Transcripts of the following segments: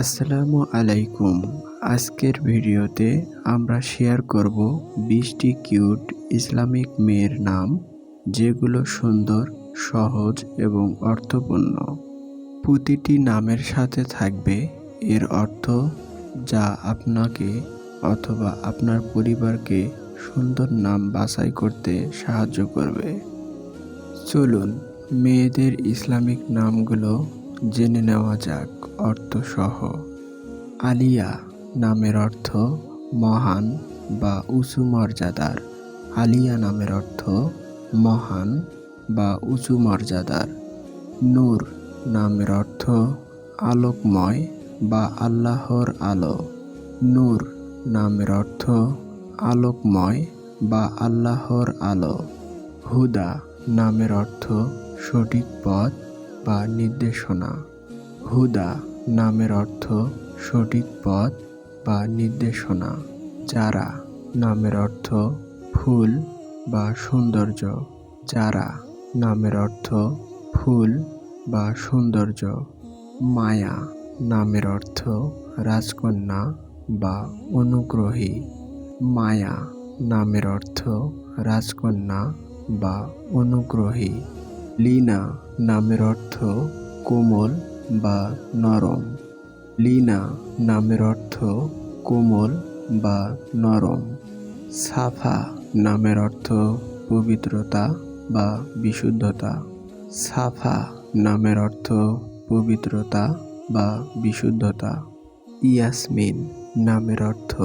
আসসালামু আলাইকুম। আজকের ভিডিওতে আমরা শেয়ার করব বিশটি কিউট ইসলামিক মেয়ের নাম, যেগুলো সুন্দর, সহজ এবং অর্থপূর্ণ। প্রতিটি নামের সাথে থাকবে এর অর্থ যা আপনাকে অথবা আপনার পরিবারকে সুন্দর নাম বাছাই করতে সাহায্য করবে। চলুন, মেয়েদের ইসলামিক নামগুলো জেনে নেওয়া যাক। অর্থসহ। আলিয়া নামের অর্থ মহান বা উঁচু মর্যাদার। আলিয়া নামের অর্থ মহান বা উঁচু মর্যাদার। নূর নামের অর্থ আলোকময় বা আল্লাহর আলো। নূর নামের অর্থ আলোকময় বা আল্লাহর আলো। হুদা নামের অর্থ সঠিক পথ বা নির্দেশনা। হুদা নামের অর্থ সঠিক পথ বা নির্দেশনা যারা নামের অর্থ ফুল বা সৌন্দর্য যারা নামের অর্থ ফুল বা সৌন্দর্য, মায়া নামের অর্থ রাজকন্যা বা অনুগ্রহী, মায়া নামের অর্থ রাজকন্যা বা অনুগ্রহী, লীনা নামের অর্থ কোমল বা নরম। লিনা নামের অর্থ কোমল বা নরম। সাফা নামের অর্থ পবিত্রতা বা বিশুদ্ধতা। সাফা নামের অর্থ পবিত্রতা বা বিশুদ্ধতা। ইয়াসমিন নামের অর্থ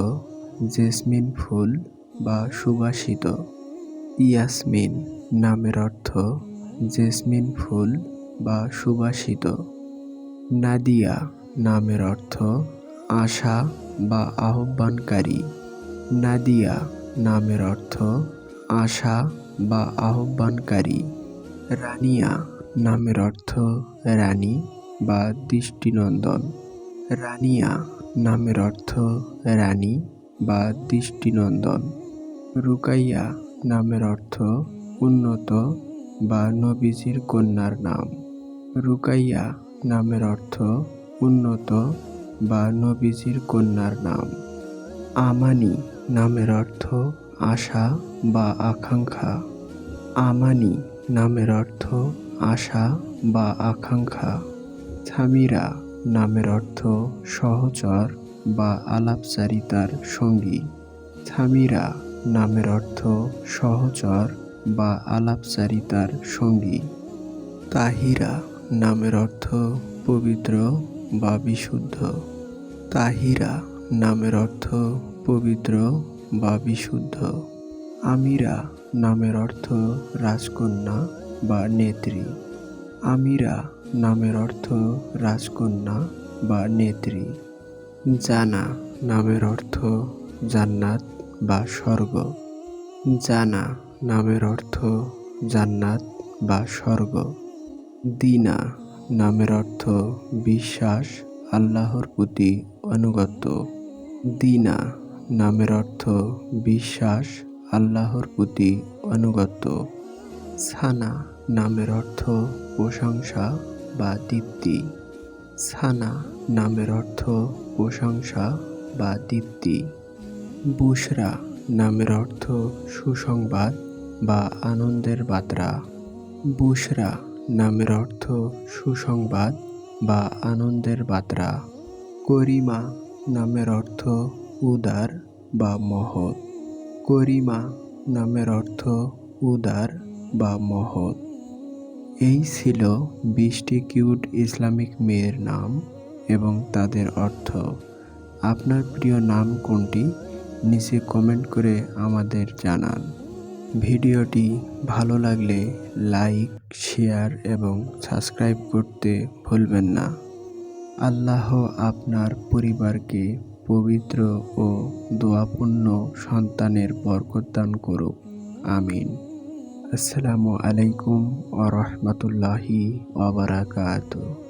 জেসমিন ফুল বা সুবাসিত। ইয়াসমিন নামের অর্থ জেসমিন ফুল বা সুবাসিত। নাদিয়া নামের অর্থ আশা বা আহ্বানকারী। নাদিয়া নামের অর্থ আশা বা আহ্বানকারী। রানিয়া নামের অর্থ রানী বা দৃষ্টিনন্দন। রানিয়া নামের অর্থ রানী বা দৃষ্টিনন্দন। রুকাইয়া নামের অর্থ উন্নত বা নবীজির কন্যার নাম। রুকাইয়া নামের অর্থ উন্নত বা নবীজির কন্যার নাম। আমানি নামের অর্থ আশা বা আকাঙ্ক্ষা। আমানি নামের অর্থ আশা বা আকাঙ্ক্ষা। থামিরা নামের অর্থ সহচর বা আলাপচারিতার সঙ্গী। থামিরা নামের অর্থ সহচর বা আলাপচারিতার সঙ্গী। তাহিরা নামের অর্থ পবিত্র বা বিশুদ্ধ। তাহিরা নামের অর্থ পবিত্র বা বিশুদ্ধ। আমিরা নামের অর্থ রাজকন্যা বা নেত্রী। আমিরা নামের অর্থ রাজকন্যা বা নেত্রী। জানা নামের অর্থ জান্নাত বা স্বর্গ। জানা নামের অর্থ জান্নাত বা স্বর্গ। দিনা নামের অর্থ বিশ্বাস, আল্লাহর প্রতি অনুগত দিনা নামের অর্থ বিশ্বাস, আল্লাহর প্রতি অনুগত সানা নামের অর্থ প্রশংসা বা দীপ্তি। সানা নামের অর্থ প্রশংসা বা দীপ্তি। বুসরা নামের অর্থ সুসংবাদ বা আনন্দের বার্তা। বুশরা নামের অর্থ সুসংবাদ বা আনন্দের বার্তা। করিমা নামের অর্থ উদার বা মহৎ। করিমা নামের অর্থ উদার বা মহৎ। এই ছিল বিশটি কিউট ইসলামিক মেয়ের নাম এবং তাদের অর্থ। আপনার প্রিয় নাম কোনটি? নিচে কমেন্ট করে আমাদের জানান। ভিডিওটি ভালো লাগলে লাইক, শেয়ার এবং সাবস্ক্রাইব করতে ভুলবেন না। আল্লাহ আপনার পরিবারকে পবিত্র ও দোয়াপূর্ণ সন্তানের বরকত দান করুক। আমিন। আসসালামু আলাইকুম ওয়া রাহমাতুল্লাহি ওয়া বারাকাতুহু।